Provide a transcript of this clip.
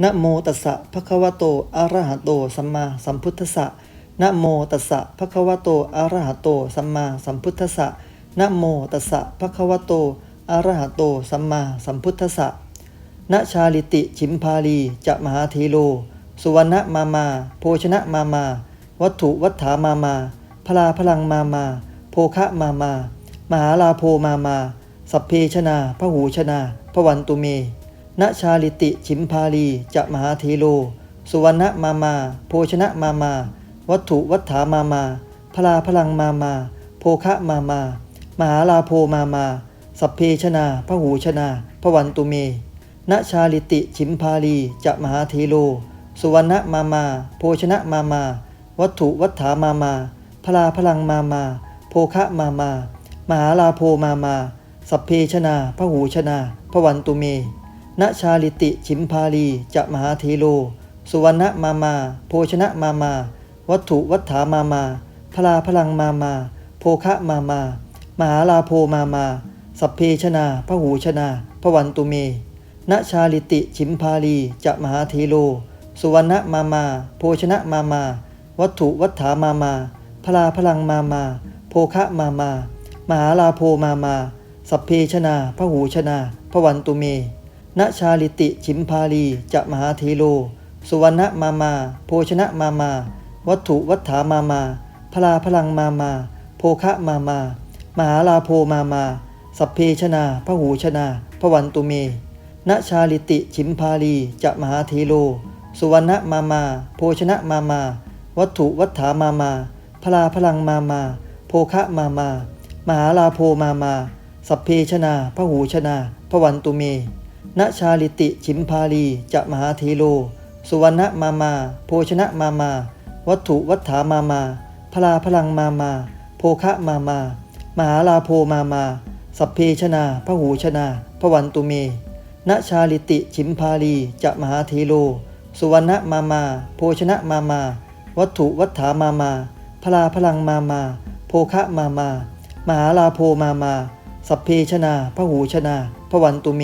นะโมตัสสะภะคะวะโตอะระหะโต สัมมาสัมพุทธัสสะนะโมตัสสะภะคะวะโตอะระหะโต สัมมาสัมพุทธัสสะนะโมตัสสะภะคะวะโตอะระหะโต สัมมาสัมพุทธัสสะนะชาลิติฉิมพาลีจะมหาเทโล สุวรรณมามา โภชนะมามา วัตถุวัฏฐามามา พลาพลังมามา โภคะมามา มหาลาโภมามา สัพเพชนาพหูชนาพวันตุเม ณชาลิติฉิมพาลีจะมหาเทโล สุวรรณมามา โภชนะมามา วัตถุวัฏฐามามา พลาพลังมามา โภคะมามา มหาลาโภมามา สัพเพชนาพหูชนาพวันตุเม ณชาลิติฉิมพาลีจะมหาเทโล สุวรรณมามา โภชนะมามา วัตถุวัฏฐามามา พลาพลังมามา โภคะมามา มหาลาโภมามา สัพเพชนาพหูชนาพวันตุเม ณชาลิติฉิมพาลีจะมหาเทโล สุวรรณมามา โภชนะมามา วัตถุวัฏฐามามา พลาพลังมามา โภคะมามา มหาลาโภมามา สัพเพชนาพหูชนาพวันตุเม ณชาลิติฉิมพาลีจะมหาเทโล สุวรรณมามา โภชนะมามา วัตถุวัฏฐามามา พลาพลังมามา โภคะมามา มหาลาโภมามา สัพเพชนาพหูชนาพวันตุเม ณชาลิติฉิมพาลีจะมหาเทโล สุวรรณมามา โภชนะมามา วัตถุวัฏฐามามา พลาพลังมามา โภคะมามา มหาลาโภมามา สัพเพชนาพหูชนาพวันตุเม ณชาลิติฉิมพาลีจะมหาเทโล สุวรรณมามา โภชนะมามา วัตถุวัฏฐามามา พลาพลังมามา โภคะมามา มหาลาโภมามา สัพเพชนาพหูชนาพวันตุเม ณชาลิติฉิมพาลีจะมหาเทโล สุวรรณมามา โภชนะมามา วัตถุวัฏฐามามา พลาพลังมามา โภคะมามา มหาลาโภมามา สัพเพชนาพหูชนาพวันตุเม ณชาลิติฉิมพาลีจะมหาเทโล สุวรรณมามา โภชนะมามา วัตถุวัฏฐามามา พลาพลังมามา โภคะมามา มหาลาโภมามา สัพเพชนาพหูชนาพวันตุเม